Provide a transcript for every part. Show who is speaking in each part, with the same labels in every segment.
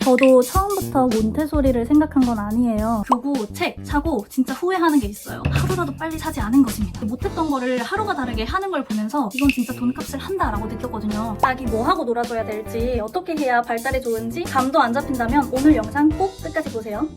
Speaker 1: 저도 처음부터 몬테소리를 생각한 건 아니에요. 교구 책 사고 진짜 후회하는 게 있어요. 하루라도 빨리 사지 않은 것입니다. 못했던 거를 하루가 다르게 하는 걸 보면서 이건 진짜 돈값을 한다라고 느꼈거든요. 자기 뭐 하고 놀아줘야 될지 어떻게 해야 발달이 좋은지 감도 안 잡힌다면 오늘 영상 꼭 끝까지 보세요.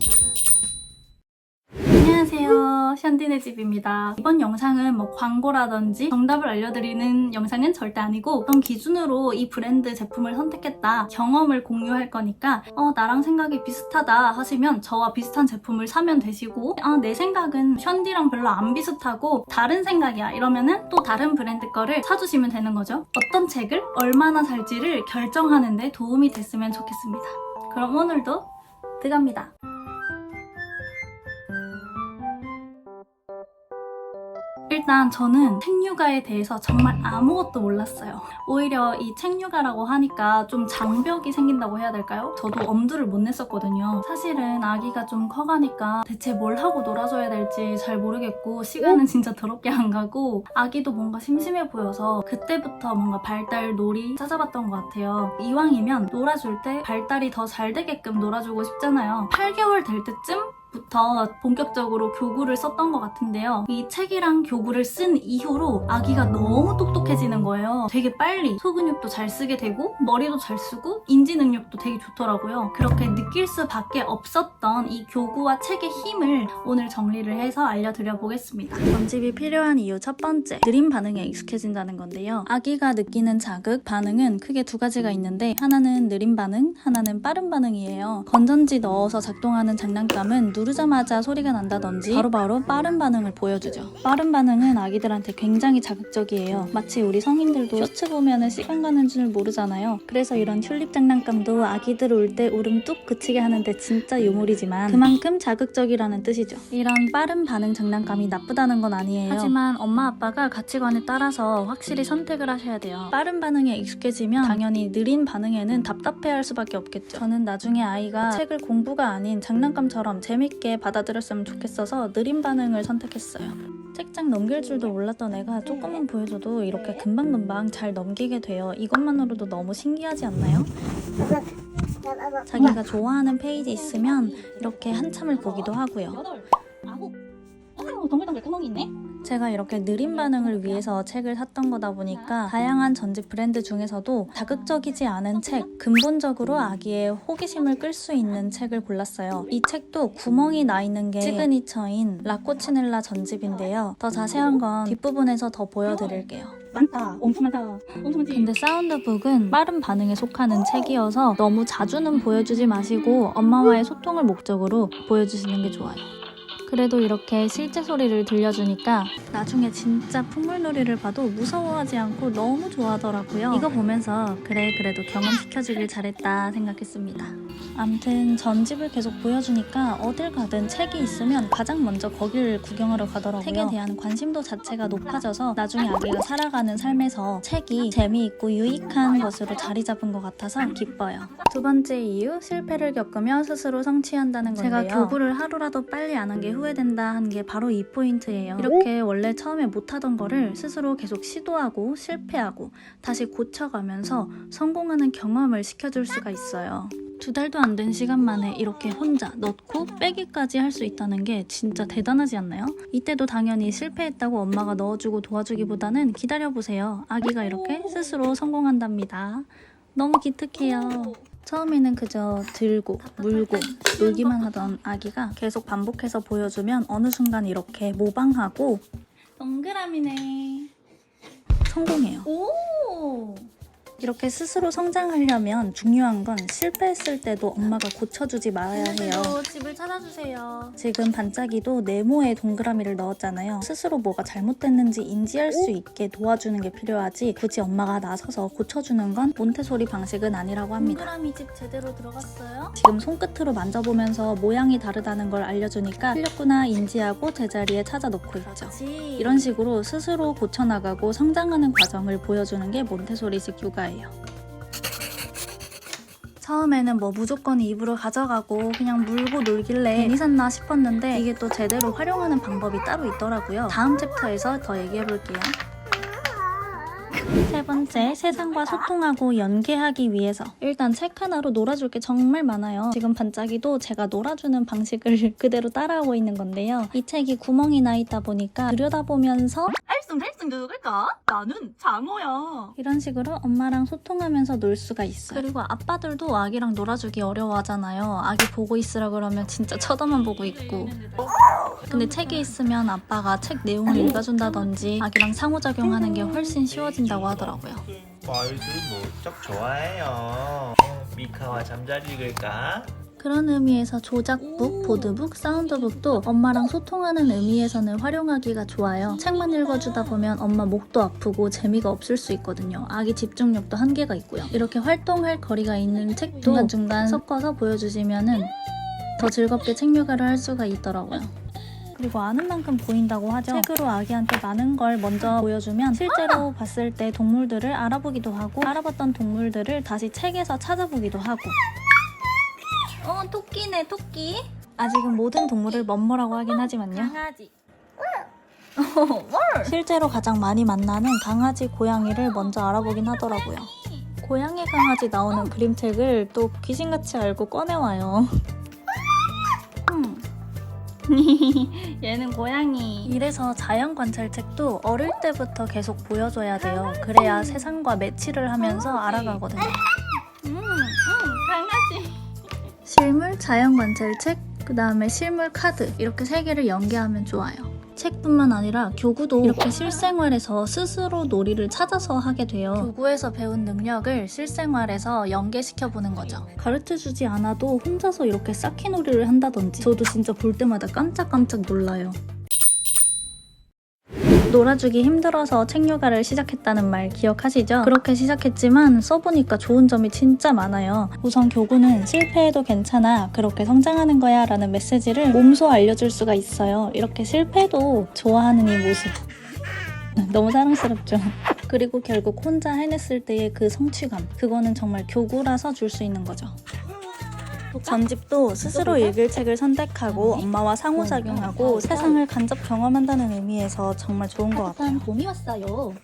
Speaker 1: 샨디네 집입니다. 이번 영상은 뭐 광고라든지 정답을 알려드리는 영상은 절대 아니고 어떤 기준으로 이 브랜드 제품을 선택했다 경험을 공유할 거니까 어 나랑 생각이 비슷하다 하시면 저와 비슷한 제품을 사면 되시고 아 내 생각은 션디랑 별로 안 비슷하고 다른 생각이야 이러면은 또 다른 브랜드 거를 사주시면 되는 거죠. 어떤 책을 얼마나 살지를 결정하는 데 도움이 됐으면 좋겠습니다. 그럼 오늘도 들어갑니다. 일단 저는 책류가에 대해서 정말 아무것도 몰랐어요. 오히려 이 책류가라고 하니까 좀 장벽이 생긴다고 해야 될까요? 저도 엄두를 못 냈었거든요. 사실은 아기가 좀 커가니까 대체 뭘 하고 놀아줘야 될지 잘 모르겠고 시간은 진짜 더럽게 안 가고 아기도 뭔가 심심해 보여서 그때부터 뭔가 발달 놀이 찾아봤던 것 같아요. 이왕이면 놀아줄 때 발달이 더 잘 되게끔 놀아주고 싶잖아요. 8개월 될 때쯤 부터 본격적으로 교구를 썼던 것 같은데요. 이 책이랑 교구를 쓴 이후로 아기가 너무 똑똑해지는 거예요. 되게 빨리 소근육도 잘 쓰게 되고 머리도 잘 쓰고 인지 능력도 되게 좋더라고요. 그렇게 느낄 수밖에 없었던 이 교구와 책의 힘을 오늘 정리를 해서 알려드려 보겠습니다. 전집이 필요한 이유 첫 번째, 느린 반응에 익숙해진다는 건데요. 아기가 느끼는 자극, 반응은 크게 두 가지가 있는데 하나는 느린 반응, 하나는 빠른 반응이에요. 건전지 넣어서 작동하는 장난감은 누르자마자 소리가 난다든지 바로 바로 빠른 반응을 보여주죠. 빠른 반응은 아기들한테 굉장히 자극적이에요. 마치 우리 성인들도 쇼츠 보면 시간 가는 줄 모르잖아요. 그래서 이런 튤립 장난감도 아기들 울때 울음 뚝 그치게 하는데 진짜 유물이지만 그만큼 자극적이라는 뜻이죠. 이런 빠른 반응 장난감이 나쁘다는 건 아니에요. 하지만 엄마 아빠가 가치관에 따라서 확실히 선택을 하셔야 돼요. 빠른 반응에 익숙해지면 당연히 느린 반응에는 답답해할 수밖에 없겠죠. 저는 나중에 아이가 책을 공부가 아닌 장난감처럼 재 밌게 받아들였으면 좋겠어서 느린 반응을 선택했어요. 책장 넘길 줄도 몰랐던 애가 조금만 보여줘도 이렇게 금방금방 잘 넘기게 돼요. 이것만으로도 너무 신기하지 않나요? 자기가 좋아하는 페이지 있으면 이렇게 한참을 보기도 하고요.
Speaker 2: 아홉, 어, 동글동글 구멍이 있네.
Speaker 1: 제가 이렇게 느린 반응을 위해서 책을 샀던 거다 보니까 다양한 전집 브랜드 중에서도 자극적이지 않은 책, 근본적으로 아기의 호기심을 끌 수 있는 책을 골랐어요. 이 책도 구멍이 나 있는 게 시그니처인 라코치넬라 전집인데요. 더 자세한 건 뒷부분에서 더 보여드릴게요.
Speaker 2: 많다. 엄청 많다. 엄청 많지.
Speaker 1: 근데 사운드북은 빠른 반응에 속하는 책이어서 너무 자주는 보여주지 마시고 엄마와의 소통을 목적으로 보여주시는 게 좋아요. 그래도 이렇게 실제 소리를 들려주니까 나중에 진짜 풍물놀이를 봐도 무서워하지 않고 너무 좋아하더라고요. 이거 보면서 그래 그래도 경험시켜주길 잘했다 생각했습니다. 암튼 전 집을 계속 보여주니까 어딜 가든 책이 있으면 가장 먼저 거기를 구경하러 가더라고요. 책에 대한 관심도 자체가 높아져서 나중에 아기가 살아가는 삶에서 책이 재미있고 유익한 것으로 자리 잡은 것 같아서 기뻐요. 두 번째 이유, 실패를 겪으며 스스로 성취한다는 건데요. 제가 교구를 하루라도 빨리 안 한 게 후회된다 한 게 바로 이 포인트예요. 이렇게 원래 처음에 못하던 거를 스스로 계속 시도하고 실패하고 다시 고쳐가면서 성공하는 경험을 시켜줄 수가 있어요. 두 달도 안 된 시간 만에 이렇게 혼자 넣고 빼기까지 할 수 있다는 게 진짜 대단하지 않나요? 이때도 당연히 실패했다고 엄마가 넣어주고 도와주기보다는 기다려보세요. 아기가 이렇게 스스로 성공한답니다. 너무 기특해요. 처음에는 그저 들고 물고 놀기만 하던 아기가 계속 반복해서 보여주면 어느 순간 이렇게 모방하고 동그라미네 성공해요.
Speaker 2: 오.
Speaker 1: 이렇게 스스로 성장하려면 중요한 건 실패했을 때도 엄마가 고쳐주지 말아야 해요. 집을 찾아주세요. 지금 반짝이도 네모에 동그라미를 넣었잖아요. 스스로 뭐가 잘못됐는지 인지할 수 있게 도와주는 게 필요하지 굳이 엄마가 나서서 고쳐주는 건 몬테소리 방식은 아니라고 합니다. 동그라미 집 제대로 들어갔어요? 지금 손끝으로 만져보면서 모양이 다르다는 걸 알려주니까 틀렸구나 인지하고 제자리에 찾아 놓고 있죠. 이런 식으로 스스로 고쳐나가고 성장하는 과정을 보여주는 게 몬테소리식 육아 예요. 처음에는 뭐 무조건 입으로 가져가고 그냥 물고 놀길래 괜히 샀나 싶었는데 이게 또 제대로 활용하는 방법이 따로 있더라고요. 다음 챕터에서 더 얘기해 볼게요. 세 번째, 세상과 소통하고 연계하기 위해서. 일단 책 하나로 놀아줄 게 정말 많아요. 지금 반짝이도 제가 놀아주는 방식을 그대로 따라하고 있는 건데요. 이 책이 구멍이 나 있다 보니까 들여다보면서
Speaker 2: 알쏭달쏭 누굴까? 나는 장어야.
Speaker 1: 이런 식으로 엄마랑 소통하면서 놀 수가 있어요. 그리고 아빠들도 아기랑 놀아주기 어려워하잖아요. 아기 보고 있으라 그러면 진짜 쳐다만 보고 있고. 근데 책이 있으면 아빠가 책 내용을 읽어준다든지 아기랑 상호작용하는 게 훨씬 쉬워진다고 하더라고요.
Speaker 3: 아이들 뭐쩍 좋아해요. 어, 미카와 잠자리 읽을까?
Speaker 1: 그런 의미에서 조작북, 보드북, 사운드북도 엄마랑 소통하는 의미에서는 활용하기가 좋아요. 책만 읽어주다 보면 엄마 목도 아프고 재미가 없을 수 있거든요. 아기 집중력도 한계가 있고요. 이렇게 활동할 거리가 있는 책도 중간중간 섞어서 보여주시면 은 더 즐겁게 책 육아를 할 수가 있더라고요. 그리고 아는 만큼 보인다고 하죠. 책으로 아기한테 많은 걸 먼저 보여주면 실제로 봤을 때 동물들을 알아보기도 하고 알아봤던 동물들을 다시 책에서 찾아보기도 하고
Speaker 2: 어, 토끼네, 토끼.
Speaker 1: 아직은 모든 동물을 멋모라고 하긴 하지만요.
Speaker 2: 강아지.
Speaker 1: 실제로 가장 많이 만나는 강아지, 고양이를 먼저 알아보긴 하더라고요. 고양이, 강아지 나오는 그림책을 또 귀신같이 알고 꺼내와요. 음.
Speaker 2: 얘는 고양이.
Speaker 1: 이래서 자연 관찰책도 어릴 때부터 계속 보여줘야 돼요. 그래야 세상과 매치를 하면서 알아가거든요.
Speaker 2: 음, 음, 강아지.
Speaker 1: 실물 자연 관찰책, 그 다음에 실물 카드 이렇게 세 개를 연계하면 좋아요. 책뿐만 아니라 교구도 이렇게 실생활에서 스스로 놀이를 찾아서 하게 돼요. 교구에서 배운 능력을 실생활에서 연계시켜 보는 거죠. 가르쳐 주지 않아도 혼자서 이렇게 쌓기 놀이를 한다든지 저도 진짜 볼 때마다 깜짝깜짝 놀라요. 놀아주기 힘들어서 책 육아를 시작했다는 말 기억하시죠? 그렇게 시작했지만 써보니까 좋은 점이 진짜 많아요. 우선 교구는 실패해도 괜찮아. 그렇게 성장하는 거야. 라는 메시지를 몸소 알려줄 수가 있어요. 이렇게 실패도 좋아하는 이 모습. 너무 사랑스럽죠? 그리고 결국 혼자 해냈을 때의 그 성취감. 그거는 정말 교구라서 줄 수 있는 거죠. 전집도 스스로 읽을 책을 선택하고 엄마와 상호작용하고 세상을 간접 경험한다는 의미에서 정말 좋은 것 같아요.
Speaker 2: 봄이 왔어요.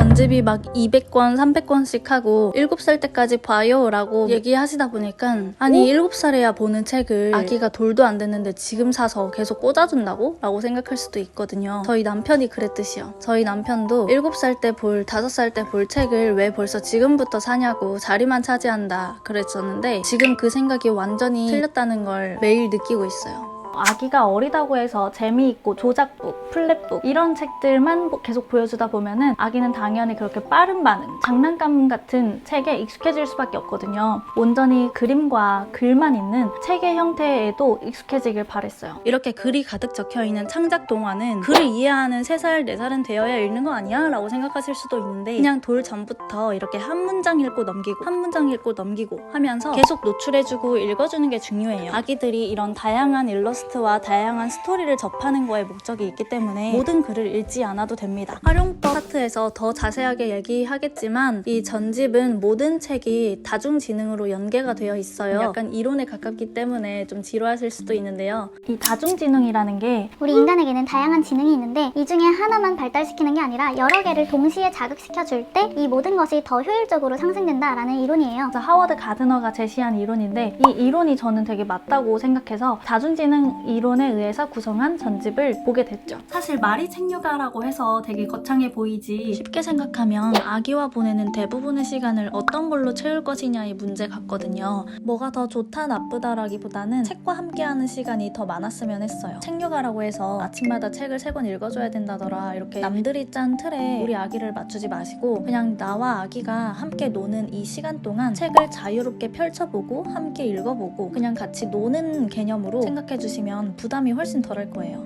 Speaker 1: 전집이 막 200권, 300권씩 하고 7살 때까지 봐요 라고 얘기하시다 보니까 아니 7살에야 보는 책을 아기가 돌도 안 됐는데 지금 사서 계속 꽂아준다고? 라고 생각할 수도 있거든요. 저희 남편이 그랬듯이요. 저희 남편도 7살 때 볼, 5살 때 볼 책을 왜 벌써 지금부터 사냐고 자리만 차지한다 그랬었는데 지금 그 생각이 완전히 틀렸다는 걸 매일 느끼고 있어요. 아기가 어리다고 해서 재미있고 조작북, 플랫북 이런 책들만 보- 계속 보여주다 보면은 아기는 당연히 그렇게 빠른 반응, 장난감 같은 책에 익숙해질 수밖에 없거든요. 온전히 그림과 글만 있는 책의 형태에도 익숙해지길 바랬어요. 이렇게 글이 가득 적혀 있는 창작 동화는 글을 이해하는 3살, 4살은 되어야 읽는 거 아니야? 라고 생각하실 수도 있는데 그냥 돌 전부터 이렇게 한 문장 읽고 넘기고 한 문장 읽고 넘기고 하면서 계속 노출해주고 읽어주는 게 중요해요. 아기들이 이런 다양한 일러스트 와 다양한 스토리를 접하는 거에 목적이 있기 때문에 모든 글을 읽지 않아도 됩니다. 활용법 파트에서 더 자세하게 얘기하겠지만 이 전집은 모든 책이 다중지능으로 연계가 되어 있어요. 약간 이론에 가깝기 때문에 좀 지루하실 수도 있는데요. 이 다중지능이라는 게
Speaker 4: 우리 인간에게는 다양한 지능이 있는데 이 중에 하나만 발달시키는 게 아니라 여러 개를 동시에 자극시켜 줄 때 이 모든 것이 더 효율적으로 상승된다라는 이론이에요.
Speaker 1: 그래서 하워드 가드너가 제시한 이론인데 이 이론이 저는 되게 맞다고 생각해서 다중지능 이론에 의해서 구성한 전집을 보게 됐죠. 사실 말이 책육아라고 해서 되게 거창해 보이지 쉽게 생각하면 아기와 보내는 대부분의 시간을 어떤 걸로 채울 것이냐의 문제 같거든요. 뭐가 더 좋다 나쁘다라기보다는 책과 함께하는 시간이 더 많았으면 했어요. 책육아라고 해서 아침마다 책을 세 권 읽어줘야 된다더라 이렇게 남들이 짠 틀에 우리 아기를 맞추지 마시고 그냥 나와 아기가 함께 노는 이 시간 동안 책을 자유롭게 펼쳐보고 함께 읽어보고 그냥 같이 노는 개념으로 생각해 주시면 부담이 훨씬 덜할 거예요.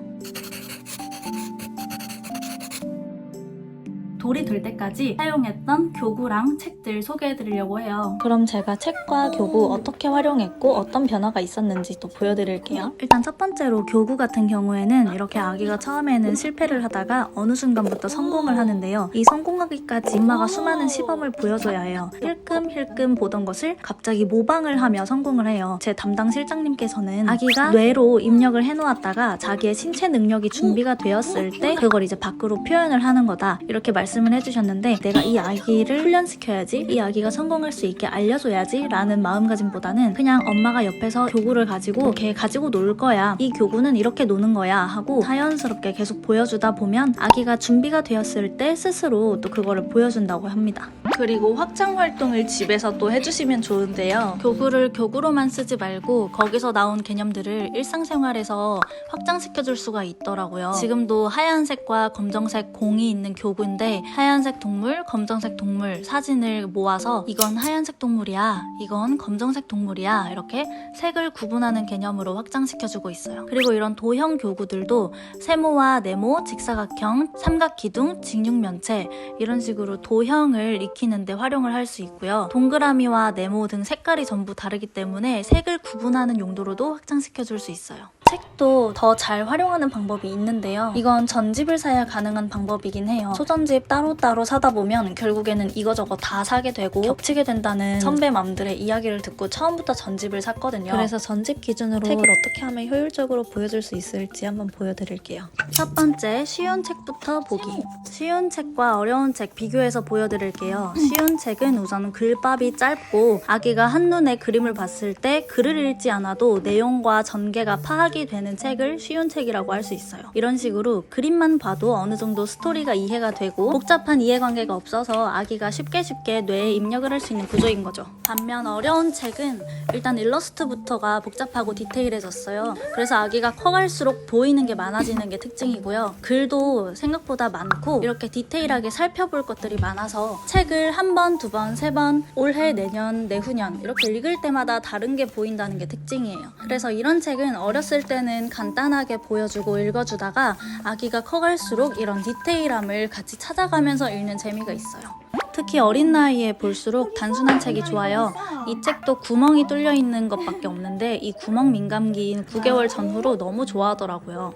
Speaker 1: 돌이 될 때까지 사용했던 교구랑 책들 소개해드리려고 해요.
Speaker 2: 그럼 제가 책과 교구 어떻게 활용했고 어떤 변화가 있었는지 또 보여드릴게요.
Speaker 1: 일단 첫 번째로 교구 같은 경우에는 이렇게 아기가 처음에는 실패를 하다가 어느 순간부터 성공을 하는데요. 이 성공하기까지 엄마가 수많은 시범을 보여줘야 해요. 힐끔힐끔 보던 것을 갑자기 모방을 하며 성공을 해요. 제 담당 실장님께서는 아기가 뇌로 입력을 해놓았다가 자기의 신체 능력이 준비가 되었을 때 그걸 이제 밖으로 표현을 하는 거다. 이렇게 말씀 을 해주셨는데 내가 이 아기를 훈련시켜야지, 이 아기가 성공할 수 있게 알려줘야지 라는 마음가짐보다는 그냥 엄마가 옆에서 교구를 가지고 걔 가지고 놀 거야. 이 교구는 이렇게 노는 거야 하고 자연스럽게 계속 보여주다 보면 아기가 준비가 되었을 때 스스로 또 그거를 보여준다고 합니다. 그리고 확장 활동을 집에서 또 해주시면 좋은데요. 교구를 교구로만 쓰지 말고 거기서 나온 개념들을 일상생활에서 확장시켜줄 수가 있더라고요. 지금도 하얀색과 검정색 공이 있는 교구인데 하얀색 동물, 검정색 동물 사진을 모아서 이건 하얀색 동물이야, 이건 검정색 동물이야 이렇게 색을 구분하는 개념으로 확장시켜주고 있어요. 그리고 이런 도형 교구들도 세모와 네모, 직사각형, 삼각기둥, 직육면체 이런 식으로 도형을 익히는데 활용을 할 수 있고요. 동그라미와 네모 등 색깔이 전부 다르기 때문에 색을 구분하는 용도로도 확장시켜줄 수 있어요. 책도 더 잘 활용하는 방법이 있는데요. 이건 전집을 사야 가능한 방법이긴 해요. 소전집 따로따로 사다 보면 결국에는 이거저거 다 사게 되고 겹치게 된다는 선배 맘들의 이야기를 듣고 처음부터 전집을 샀거든요.
Speaker 2: 그래서 전집 기준으로 책을 어떻게 하면 효율적으로 보여줄 수 있을지 한번 보여드릴게요.
Speaker 1: 첫 번째 쉬운 책부터 보기. 쉬운 책과 어려운 책 비교해서 보여드릴게요. 쉬운 책은 우선 글밥이 짧고 아기가 한눈에 그림을 봤을 때 글을 읽지 않아도 내용과 전개가 파악이 되는 책을 쉬운 책이라고 할 수 있어요. 이런 식으로 그림만 봐도 어느 정도 스토리가 이해가 되고 복잡한 이해관계가 없어서 아기가 쉽게 쉽게 뇌에 입력을 할 수 있는 구조인 거죠. 반면 어려운 책은 일단 일러스트부터가 복잡하고 디테일해졌어요. 그래서 아기가 커갈수록 보이는 게 많아지는 게 특징이고요. 글도 생각보다 많고 이렇게 디테일하게 살펴볼 것들이 많아서 책을 한 번, 두 번, 세 번, 올해, 내년, 내후년 이렇게 읽을 때마다 다른 게 보인다는 게 특징이에요. 그래서 이런 책은 어렸을 때는 간단하게 보여주고 읽어주다가 아기가 커갈수록 이런 디테일함을 같이 찾아가면서 읽는 재미가 있어요. 특히 어린 나이에 볼수록 단순한 책이 좋아요. 이 책도 구멍이 뚫려 있는 것밖에 없는데 이 구멍 민감기인 9개월 전후로 너무 좋아하더라고요.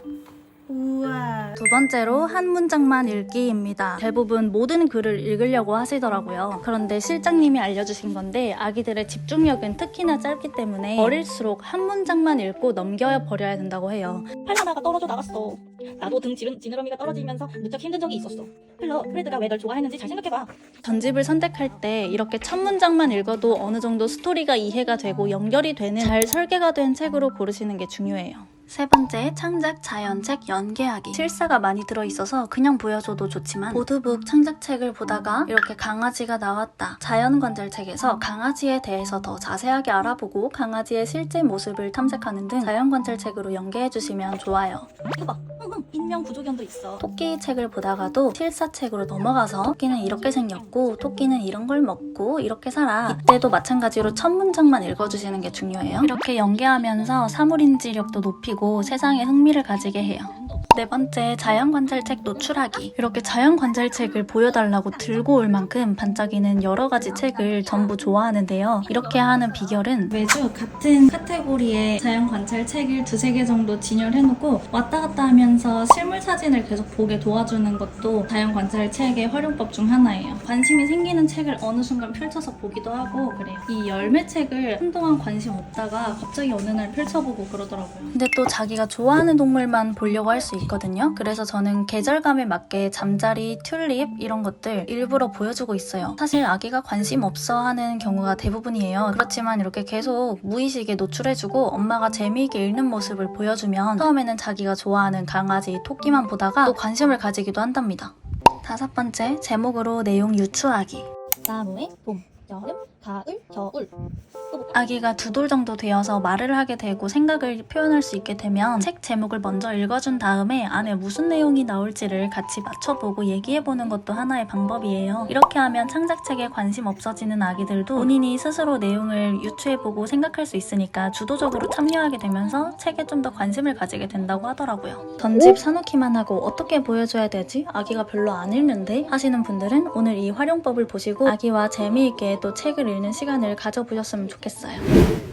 Speaker 1: 우와. 두 번째로 한 문장만 읽기입니다. 대부분 모든 글을 읽으려고 하시더라고요. 그런데 실장님이 알려주신 건데 아기들의 집중력은 특히나 짧기 때문에 어릴수록 한 문장만 읽고 넘겨버려야 된다고 해요.
Speaker 5: 팔라나가 떨어져 나갔어. 나도 등 지름, 지느러미가 떨어지면서 무척 힘든 적이 있었어. 플러, 프레드가 왜 널 좋아했는지 잘 생각해봐.
Speaker 1: 전집을 선택할 때 이렇게 첫 문장만 읽어도 어느 정도 스토리가 이해가 되고 연결이 되는 잘 설계가 된 책으로 고르시는 게 중요해요. 세 번째, 창작 자연책 연계하기. 실사가 많이 들어있어서 그냥 보여줘도 좋지만 보드북 창작책을 보다가 이렇게 강아지가 나왔다. 자연관찰책에서 강아지에 대해서 더 자세하게 알아보고 강아지의 실제 모습을 탐색하는 등 자연관찰책으로 연계해주시면 좋아요.
Speaker 5: 해봐. 인명 구조견도 있어.
Speaker 1: 토끼 책을 보다가도 실사책으로 넘어가서 토끼는 이렇게 생겼고 토끼는 이런 걸 먹고 이렇게 살아 이때도 마찬가지로 첫 문장만 읽어주시는 게 중요해요 이렇게 연계하면서 사물인지력도 높이고 세상에 흥미를 가지게 해요. 네 번째 자연관찰책 노출하기. 이렇게 자연관찰책을 보여달라고 들고 올 만큼 반짝이는 여러 가지 책을 전부 좋아하는데요. 이렇게 하는 비결은 매주 같은 카테고리의 자연관찰책을 두세 개 정도 진열해놓고 왔다 갔다 하면서 실물 사진을 계속 보게 도와주는 것도 자연관찰책의 활용법 중 하나예요. 관심이 생기는 책을 어느 순간 펼쳐서 보기도 하고 그래요. 이 열매책을 한동안 관심 없다가 갑자기 어느 날 펼쳐보고 그러더라고요. 근데 또 자기가 좋아하는 동물만 보려고 할 수 있거든요. 그래서 저는 계절감에 맞게 잠자리, 튤립 이런 것들 일부러 보여주고 있어요. 사실 아기가 관심 없어 하는 경우가 대부분이에요. 그렇지만 이렇게 계속 무의식에 노출해주고 엄마가 재미있게 읽는 모습을 보여주면 처음에는 자기가 좋아하는 강아지, 토끼만 보다가 또 관심을 가지기도 한답니다. 다섯 번째, 제목으로 내용 유추하기.
Speaker 5: 나무의 봄. 여름, 가을, 겨울.
Speaker 1: 아기가 두 돌 정도 되어서 말을 하게 되고 생각을 표현할 수 있게 되면 책 제목을 먼저 읽어준 다음에 안에 무슨 내용이 나올지를 같이 맞춰보고 얘기해보는 것도 하나의 방법이에요. 이렇게 하면 창작책에 관심 없어지는 아기들도 본인이 스스로 내용을 유추해보고 생각할 수 있으니까 주도적으로 참여하게 되면서 책에 좀 더 관심을 가지게 된다고 하더라고요. 전집 사놓기만 하고 어떻게 보여줘야 되지? 아기가 별로 안 읽는데? 하시는 분들은 오늘 이 활용법을 보시고 아기와 재미있게 또 책을 읽는 시간을 가져보셨으면 좋겠어요.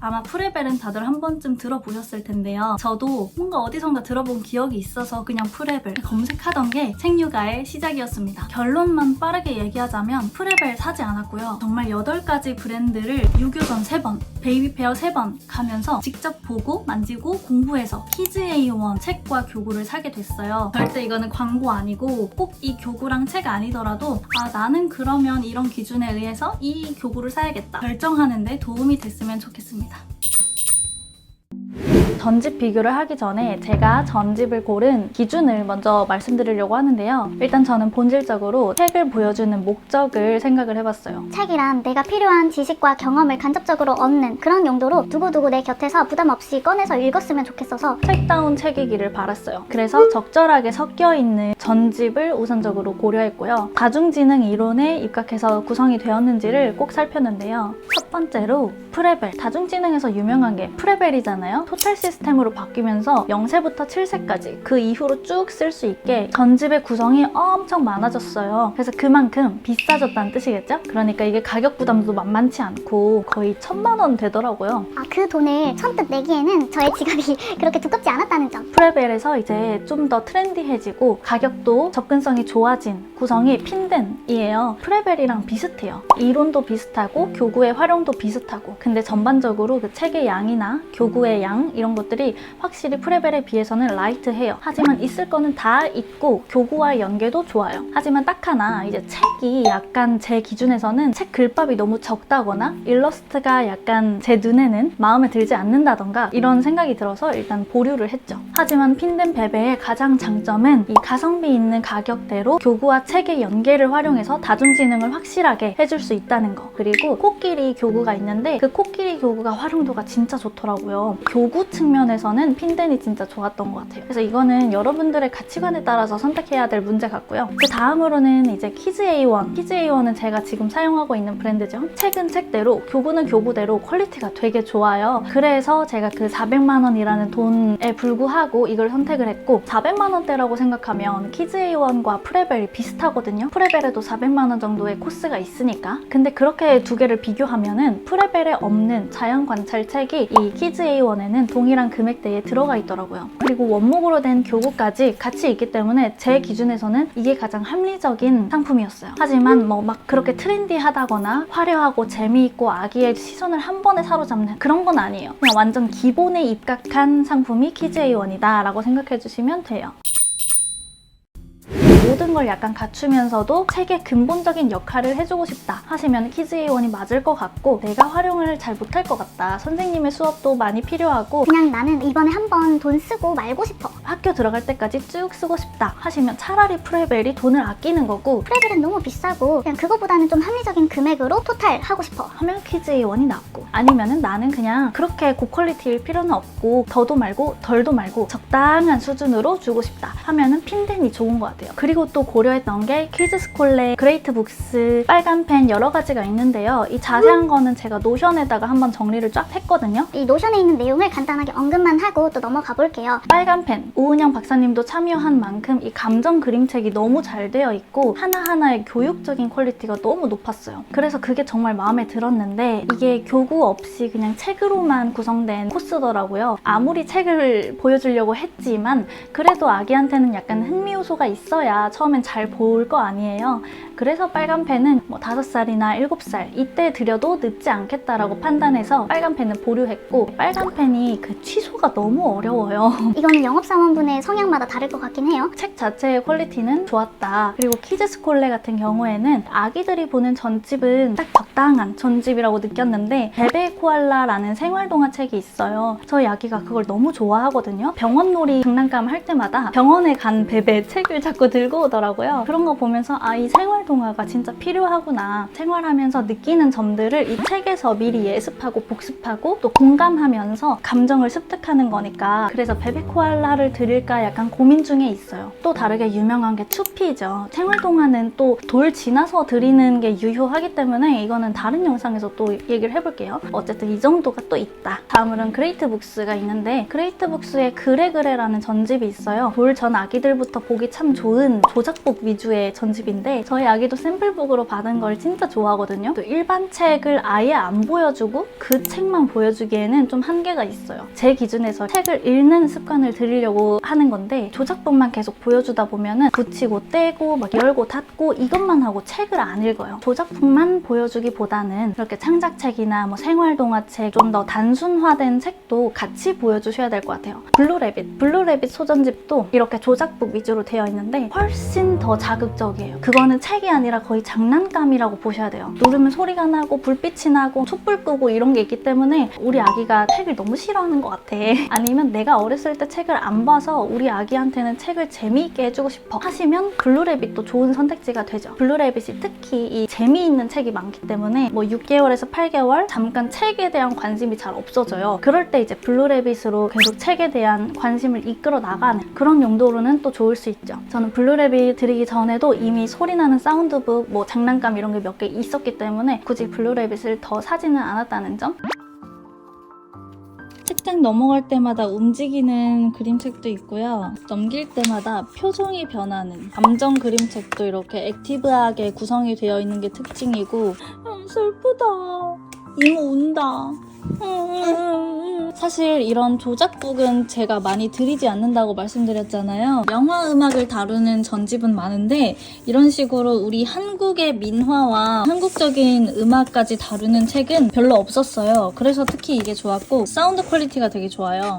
Speaker 6: 아마 프레벨은 다들 한 번쯤 들어보셨을 텐데요. 저도 뭔가 어디선가 들어본 기억이 있어서 그냥 프레벨 검색하던 게 책류가의 시작이었습니다. 결론만 빠르게 얘기하자면 프레벨 사지 않았고요. 정말 8가지 브랜드를 유교전 3번, 베이비페어 3번 가면서 직접 보고 만지고 공부해서 키즈 A1 책과 교구를 사게 됐어요. 절대 이거는 광고 아니고 꼭 이 교구랑 책 아니더라도 아 나는 그러면 이런 기준에 의해서 이 교구를 사야겠다 결정하는데 도움이 됐으면 좋겠습니다.
Speaker 1: 전집 비교를 하기 전에 제가 전집을 고른 기준을 먼저 말씀드리려고 하는데요. 일단 저는 본질적으로 책을 보여주는 목적을 생각을 해봤어요.
Speaker 4: 책이란 내가 필요한 지식과 경험을 간접적으로 얻는 그런 용도로 두고두고 내 곁에서 부담 없이 꺼내서 읽었으면 좋겠어서
Speaker 1: 책다운 책이기를 바랐어요. 그래서 적절하게 섞여 있는 전집을 우선적으로 고려했고요. 다중지능 이론에 입각해서 구성이 되었는지를 꼭 살폈는데요. 첫 번째로 프레벨. 다중지능에서 유명한 게 프레벨이잖아요. 토탈 시스템으로 바뀌면서 0세부터 7세까지 그 이후로 쭉 쓸 수 있게 전집의 구성이 엄청 많아졌어요. 그래서 그만큼 비싸졌다는 뜻이겠죠? 그러니까 이게 가격 부담도 만만치 않고 거의 천만 원 되더라고요.
Speaker 4: 아, 그 돈을 선뜻 내기에는 저의 지갑이 그렇게 두껍지 않았다는 점.
Speaker 1: 프레벨에서 이제 좀 더 트렌디해지고 가격도 접근성이 좋아진 구성이 핀덴이에요. 프레벨이랑 비슷해요. 이론도 비슷하고 교구의 활용 도 비슷하고 근데 전반적으로 그 책의 양이나 교구의 양 이런 것들이 확실히 프레벨에 비해서는 라이트해요. 하지만 있을 거는 다 있고 교구와의 연계도 좋아요. 하지만 딱 하나 이제 책이 약간 제 기준에서는 책 글밥이 너무 적다거나 일러스트가 약간 제 눈에는 마음에 들지 않는다던가 이런 생각이 들어서 일단 보류를 했죠. 하지만 핀덴 베베의 가장 장점은 이 가성비 있는 가격대로 교구와 책의 연계를 활용해서 다중지능을 확실하게 해줄 수 있다는 거. 그리고 코끼리 교구 가 있는데 그 코끼리 교구가 활용도가 진짜 좋더라고요. 교구 측면에서는 핀덴이 진짜 좋았던 것 같아요. 그래서 이거는 여러분들의 가치관에 따라서 선택해야 될 문제 같고요. 그 다음으로는 이제 키즈 A1. 키즈 A1은 제가 지금 사용하고 있는 브랜드죠. 책은 책대로, 교구는 교구대로 퀄리티가 되게 좋아요. 그래서 제가 그 400만 원이라는 돈에 불구하고 이걸 선택을 했고 400만 원대라고 생각하면 키즈 A1과 프레벨이 비슷하거든요. 프레벨에도 400만 원 정도의 코스가 있으니까. 근데 그렇게 두 개를 비교하면 은 프레벨에 없는 자연 관찰 책이 이 키즈 A1에는 동일한 금액대에 들어가 있더라고요. 그리고 원목으로 된 교구까지 같이 있기 때문에 제 기준에서는 이게 가장 합리적인 상품이었어요. 하지만 뭐 막 그렇게 트렌디하다거나 화려하고 재미있고 아기의 시선을 한 번에 사로잡는 그런 건 아니에요. 그냥 완전 기본에 입각한 상품이 키즈 A1이다 라고 생각해 주시면 돼요. 모든 걸 약간 갖추면서도 책의 근본적인 역할을 해주고 싶다 하시면 키즈 A1이 맞을 것 같고 내가 활용을 잘 못할 것 같다 선생님의 수업도 많이 필요하고
Speaker 4: 그냥 나는 이번에 한번 돈 쓰고 말고 싶어.
Speaker 1: 학교 들어갈 때까지 쭉 쓰고 싶다 하시면 차라리 프레벨이 돈을 아끼는 거고
Speaker 4: 프레벨은 너무 비싸고 그냥 그거보다는 좀 합리적인 금액으로 토탈 하고 싶어.
Speaker 1: 하면 키즈 A1이 낫고 아니면은 나는 그냥 그렇게 고퀄리티일 필요는 없고 더도 말고 덜도 말고 적당한 수준으로 주고 싶다 하면은 핀덴이 좋은 것 같아요 그리고 또 고려했던 게 키즈스콜레 그레이트 북스 빨간 펜 여러 가지가 있는데요 이 자세한 거는 제가 노션에다가 한번 정리를 쫙 했거든요
Speaker 4: 이 노션에 있는 내용을 간단하게 언급만 하고 또 넘어가 볼게요.
Speaker 1: 빨간 펜 오은영 박사님도 참여한 만큼 이 감정 그림책이 너무 잘 되어 있고 하나하나의 교육적인 퀄리티가 너무 높았어요. 그래서 그게 정말 마음에 들었는데 이게 교구 없이 그냥 책으로만 구성된 코스더라고요. 아무리 책을 보여주려고 했지만 그래도 아기한테는 약간 흥미 요소가 있어야 처음엔 잘볼거 아니에요. 그래서 빨간 펜은 뭐 5살이나 7살 이때 들여도 늦지 않겠다라고 판단해서 빨간 펜은 보류했고 빨간 펜이 그 취소가 너무 어려워요.
Speaker 4: 이거는 영업사원 구성원분의 성향마다 다를 것 같긴 해요.
Speaker 1: 책 자체의 퀄리티는 좋았다. 그리고 키즈스콜레 같은 경우에는 아기들이 보는 전집은 딱 적당한 전집이라고 느꼈는데 베베 코알라라는 생활동화 책이 있어요. 저희 아기가 그걸 너무 좋아하거든요. 병원놀이 장난감 할 때마다 병원에 간 베베 책을 자꾸 들고 오더라고요. 그런 거 보면서 아 이 생활 동화가 진짜 필요하구나. 생활하면서 느끼는 점들을 이 책에서 미리 예습하고 복습하고 또 공감하면서 감정을 습득하는 거니까 그래서 베베 코알라를 드릴까 약간 고민 중에 있어요. 또 다르게 유명한 게 추피죠. 생활 동화는 또 돌 지나서 드리는 게 유효하기 때문에 이거는 다른 영상에서 또 얘기를 해볼게요. 어쨌든 이 정도가 또 있다. 다음으로는 그레이트 북스가 있는데 그레이트 북스에 그래그래라는 전집이 있어요. 돌 전 아기들부터 보기 참 좋은 조작북 위주의 전집인데 저희 아기 도 샘플북으로 받은 걸 진짜 좋아하거든요. 또 일반 책을 아예 안 보여주고 그 책만 보여주기에는 좀 한계가 있어요. 제 기준에서 책을 읽는 습관을 들이려고 하는 건데 조작북만 계속 보여주다 보면은 붙이고 떼고 막 열고 닫고 이것만 하고 책을 안 읽어요. 조작북만 보여주기보다는 이렇게 창작책이나 뭐 생활동화책 좀 더 단순화된 책도 같이 보여주셔야 될 것 같아요. 블루래빗, 블루래빗 소전집도 이렇게 조작북 위주로 되어 있는데 훨씬 더 자극적이에요. 그거는 책이 아니라 거의 장난감이라고 보셔야 돼요. 누르면 소리가 나고 불빛이 나고 촛불 끄고 이런 게 있기 때문에 우리 아기가 책을 너무 싫어하는 것 같아. 아니면 내가 어렸을 때 책을 안 봐서 우리 아기한테는 책을 재미있게 해주고 싶어 하시면 블루래빗도 좋은 선택지가 되죠. 블루래빗이 특히 이 재미있는 책이 많기 때문에 뭐 6개월에서 8개월 잠깐 책에 대한 관심이 잘 없어져요. 그럴 때 이제 블루래빗으로 계속 책에 대한 관심을 이끌어 나가는 그런 용도로는 또 좋을 수 있죠. 저는 블루래빗 드리기 전에도 이미 소리 나는 사운드 북, 뭐 장난감 이런 게 몇 개 있었기 때문에 굳이 블루래빗을 더 사지는 않았다는 점. 책장 넘어갈 때마다 움직이는 그림책도 있고요. 넘길 때마다 표정이 변하는 감정 그림책도 이렇게 액티브하게 구성이 되어 있는 게 특징이고 음, 슬프다. 이모 운다. 음, 사실 이런 조작북은 제가 많이 드리지 않는다고 말씀드렸잖아요. 영화 음악을 다루는 전집은 많은데 이런 식으로 우리 한국의 민화와 한국적인 음악까지 다루는 책은 별로 없었어요. 그래서 특히 이게 좋았고 사운드 퀄리티가 되게 좋아요.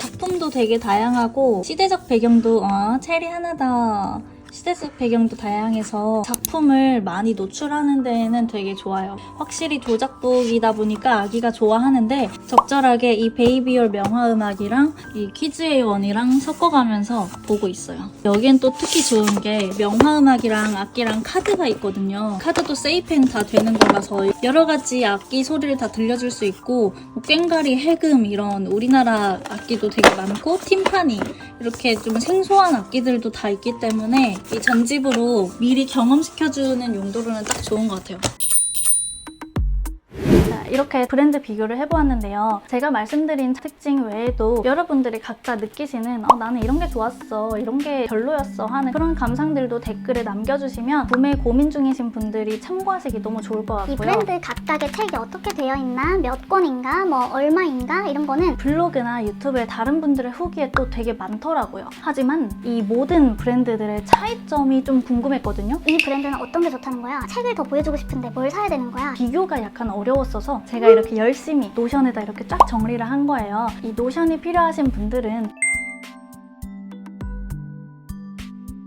Speaker 1: 작품도 되게 다양하고 시대적 배경도 어, 체리 하나다. 시대적 배경도 다양해서 작품을 많이 노출하는 데에는 되게 좋아요. 확실히 조작북이다 보니까 아기가 좋아하는데 적절하게 이 베이비올 명화 음악이랑 이 키즈의 원이랑 섞어가면서 보고 있어요. 여기엔 또 특히 좋은 게 명화 음악이랑 악기랑 카드가 있거든요. 카드도 세이펜 다 되는 거라서 여러 가지 악기 소리를 다 들려줄 수 있고 뭐 꽹과리, 해금 이런 우리나라 악기도 되게 많고 팀파니 이렇게 좀 생소한 악기들도 다 있기 때문에 이 전집으로 미리 경험시켜주는 용도로는 딱 좋은 것 같아요. 자, 이렇게 브랜드 비교를 해보았는데요. 제가 말씀드린 특징 외에도 여러분들이 각자 느끼시는 어, 나는 이런 게 좋았어, 이런 게 별로였어 하는 그런 감상들도 댓글에 남겨주시면 구매 고민 중이신 분들이 참고하시기 너무 좋을
Speaker 4: 것이
Speaker 1: 같고요.
Speaker 4: 브랜드 각각의 책이 어떻게 되어 있나, 몇 권인가, 뭐 얼마인가 이런 거는
Speaker 1: 블로그나 유튜브에 다른 분들의 후기에 또 되게 많더라고요. 하지만 이 모든 브랜드들의 차이점이 좀 궁금했거든요.
Speaker 4: 이 브랜드는 어떤 게 좋다는 거야? 책을 더 보여주고 싶은데 뭘 사야 되는 거야?
Speaker 1: 비교가 약간 어려웠어서 제가 이렇게 열심히 노션에다 이렇게 쫙 정리를 한 거예요. 이 노션이 필요하신 분들은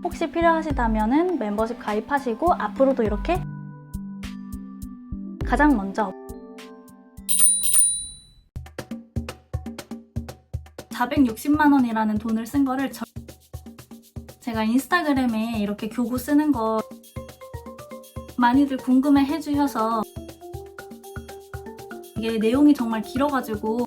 Speaker 1: 혹시 필요하시다면은 멤버십 가입하시고 앞으로도 이렇게 가장 먼저 460만 원이라는 돈을 쓴 거를 저- 제가 인스타그램에 이렇게 교구 쓰는 거 많이들 궁금해 해주셔서 이게 내용이 정말 길어가지고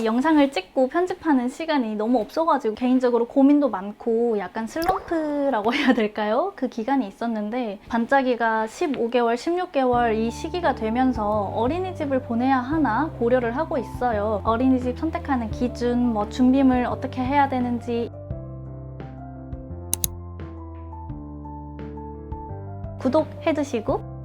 Speaker 1: 이 영상을 찍고 편집하는 시간이 너무 없어가지고 개인적으로 고민도 많고 약간 슬럼프라고 해야 될까요? 그 기간이 있었는데 반짝이가 15개월, 16개월 이 시기가 되면서 어린이집을 보내야 하나 고려를 하고 있어요. 어린이집 선택하는 기준, 뭐 준비물 어떻게 해야 되는지 구독해 두시고